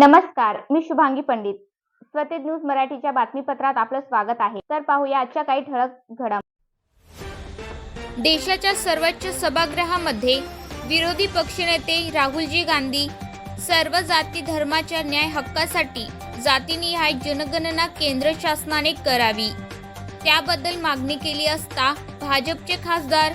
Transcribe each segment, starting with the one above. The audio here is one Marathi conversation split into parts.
नमस्कार मी शुभांगी पंडित. स्वतेज न्यूज मराठीच्या बातमीपत्रात आपलं स्वागत आहे. तर पाहूया आजच्या काही ठळक घडाम देशाच्या सर्वोच्च सभागृहामध्ये विरोधी पक्षनेते राहुलजी गांधी सर्व जाती धर्माच्या न्याय हक्कासाठी जातीनिहाय जनगणना केंद्र शासनाने करावी. त्याबद्दल मागणी केली असता भाजपचे खासदार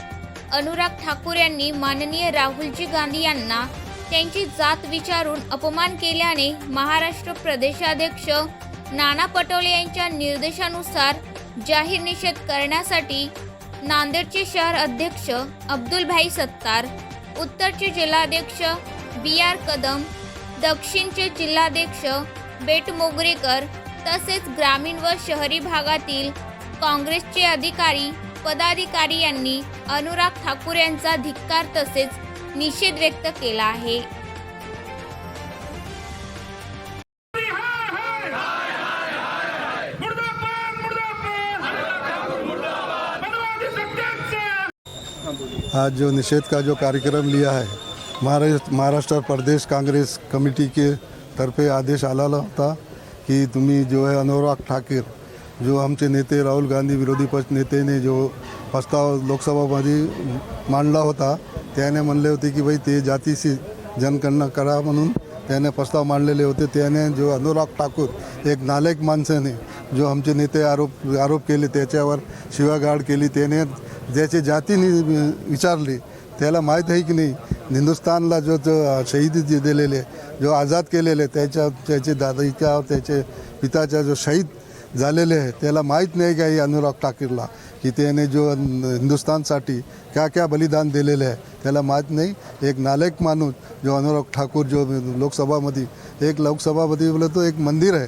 अनुराग ठाकूर यांनी माननीय राहुलजी गांधी यांना त्यांची जात विचारून अपमान केल्याने महाराष्ट्र प्रदेशाध्यक्ष नाना पटोले यांच्या निर्देशानुसार जाहीर निषेध करण्यासाठी नांदेडचे शहर अध्यक्ष अब्दुलभाई सत्तार उत्तरचे जिल्हाध्यक्ष बी आर कदम दक्षिणचे जिल्हाध्यक्ष बेट मोगरेकर तसेच ग्रामीण व शहरी भागातील काँग्रेसचे अधिकारी पदाधिकारी यांनी अनुराग ठाकूर यांचा धिक्कार तसेच निषेध व्यक्त केला आहे. आज जो निषेध का जो कार्यक्रम लिया है महाराष्ट्र महाराष्ट्र प्रदेश काँग्रेस कमिटी के तर्फे आदेश आलेला होता की तुम्ही जो है अनुराग ठाकरे जो आमचे नेते राहुल गांधी विरोधी पक्ष नेतेने जो प्रस्ताव लोकसभामध्ये मांडला होता त्याने म्हणले होते की भाई ते जातीशी जनगणना करा म्हणून त्याने प्रस्ताव मांडलेले होते. त्याने जो अनुराग ठाकूर एक नालायक माणसाने जो आमचे नेते आरोप आरोप केले त्याच्यावर शिवागाड केली त्याने ज्याची जातीने विचारली त्याला माहीत आहे की नाही हिंदुस्थानला जो जो शहीद दिलेले जो आझाद केलेले त्याच्या त्याचे दादाच्या त्याचे पिताच्या जो शहीद झालेले आहे त्याला माहीत नाही काही अनुराग ठाकरेला की त्याने जो हिंदुस्थानसाठी क्या क्या बलिदान दिलेले आहे त्याला माहीत नाही. एक नालायक माणूस जो अनुराग ठाकूर जो लोकसभामध्ये एक लोकसभामध्ये बोलतो तो एक मंदिर आहे.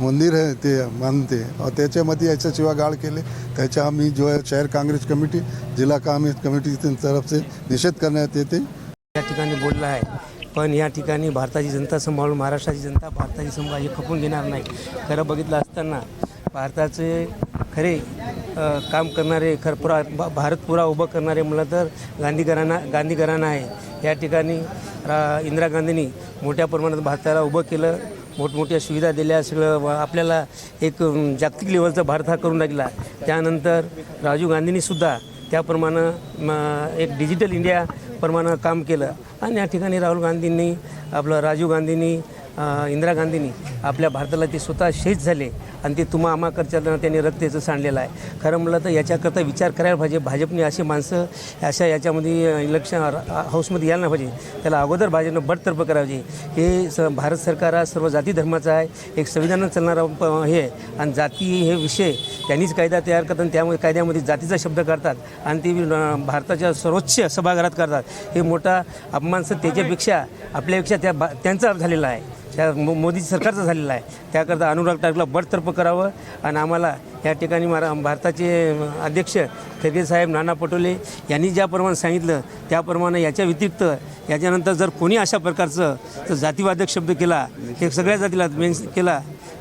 मंदिर आहे ते मानते. त्याच्यामध्ये याच्याशिवाय गाळ केले. त्याच्या आम्ही जो आहे शहर काँग्रेस कमिटी जिल्हा काँग्रेस कमिटी तरफसे निषेध करण्यात येते. या ठिकाणी बोलला आहे. पण या ठिकाणी भारताची जनता सांभाळून महाराष्ट्राची जनता भारताची संभाळ हे खपून घेणार नाही. खरं बघितलं असताना भारताचे खरे काम करणारे खरपुरा भारतपुरा भा- उभं करणारे म्हणलं तर गांधी घराणा गांधी घराणा आहे. या ठिकाणी रा इंदिरा गांधींनी मोठ्या प्रमाणात भारताला उभं केलं मोठमोठ्या सुविधा दिल्या सगळं आपल्याला एक जागतिक लेवलचा भारत हा करून लागला त्यानंतर राजीव गांधींनीसुद्धा त्याप्रमाणे एक डिजिटल इंडिया प्रमाणे काम केलं. आणि या ठिकाणी राहुल गांधींनी आपलं राजीव गांधींनी इंदिरा गांधींनी आपल्या भारताला ते स्वतः शहीद झाले आणि ते तुम्हा आमाकडच्या त्यांनी रक्तेचं सांडलेलं आहे. खरं म्हटलं तर याच्याकरता विचार करायला पाहिजे. भाजपने अशी माणसं अशा याच्यामध्ये इलेक्शन हाऊसमध्ये यायला नाही पाहिजे. त्याला अगोदर भाजपनं बडतर्फ करायची हे स भारत सरकार हा सर्व जाती धर्माचा आहे. एक संविधानात चालणारा प- हे आहे. आणि जाती हे विषय त्यांनीच कायदा तयार करतात आणि त्यामुळे कायद्यामध्ये जातीचा शब्द करतात आणि ते भारताच्या सर्वोच्च सभागृहात करतात. हे मोठा अपमान सर त्याच्यापेक्षा आपल्यापेक्षा त्या बा त्यांचा झालेला आहे. त्या मो मोदी सरकारचं झालेलं आहे. त्याकरता अनुराग ठाकरेला बडतर्फ करावं आणि आम्हाला या ठिकाणी मारा भारताचे अध्यक्ष खरगे साहेब नाना पटोले यांनी ज्याप्रमाणे सांगितलं त्याप्रमाणे याच्या व्यतिरिक्त याच्यानंतर जर कोणी अशा प्रकारचं तर जातीवादक शब्द केला हे सगळ्या जातीला मेन्स केला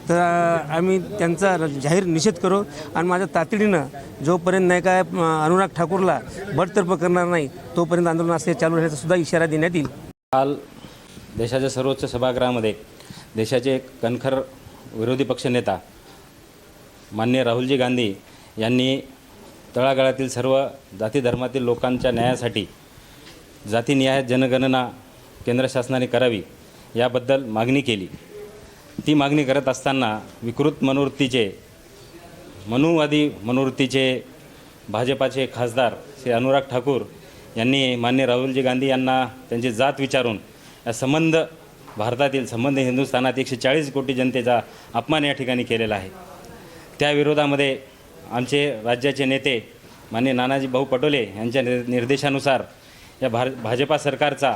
तर आम्ही त्यांचा जाहीर निषेध करू आणि माझ्या तातडीनं जोपर्यंत नाही काय अनुराग ठाकूरला बडतर्फ करणार नाही तोपर्यंत आंदोलन असे चालू राहण्याचा सुद्धा इशारा देण्यात येईल. काल देशाच्या सर्वोच्च सभागृहामध्ये देशाचे कणखर विरोधी पक्षनेता मान्य राहुलजी गांधी यांनी तळागाळातील सर्व जाती धर्मातील लोकांच्या न्यायासाठी जातीनिहाय जनगणना केंद्र शासनाने करावी याबद्दल मागणी केली. ती मागणी करत असताना विकृत मनोवृत्तीचे मनुवादी मनोवृत्तीचे भाजपाचे खासदार श्री अनुराग ठाकूर यांनी मान्य राहुलजी गांधी यांना त्यांची जात विचारून संबंध भारतातील संबंध हिंदुस्थानात एकशे चाळीस कोटी जनतेचा अपमान या ठिकाणी केलेला आहे. त्या विरोधामध्ये आमचे राज्याचे नेते मान्य नानाजी भाऊ पटोले यांच्या निर्देशानुसार या भार भाजपा सरकारचा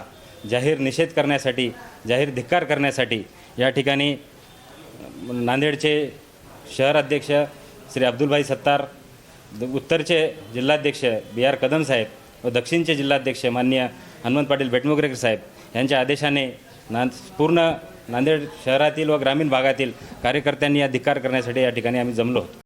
जाहीर निषेध करण्यासाठी जाहीर धिक्कार करण्यासाठी या ठिकाणी नांदेडचे शहर अध्यक्ष श्री अब्दुलभाई सत्तार द- उत्तरचे जिल्हाध्यक्ष बी आर कदम साहेब व दक्षिणचे जिल्हाध्यक्ष माननीय हनुमंत पाटील बेटमुगरेकर साहेब यांच्या आदेशाने ना पूर्ण नांदेड शहरातील व ग्रामीण भागातील कार्यकर्त्यांनी या धिक्कार करण्यासाठी या ठिकाणी आम्ही जमलो होतो.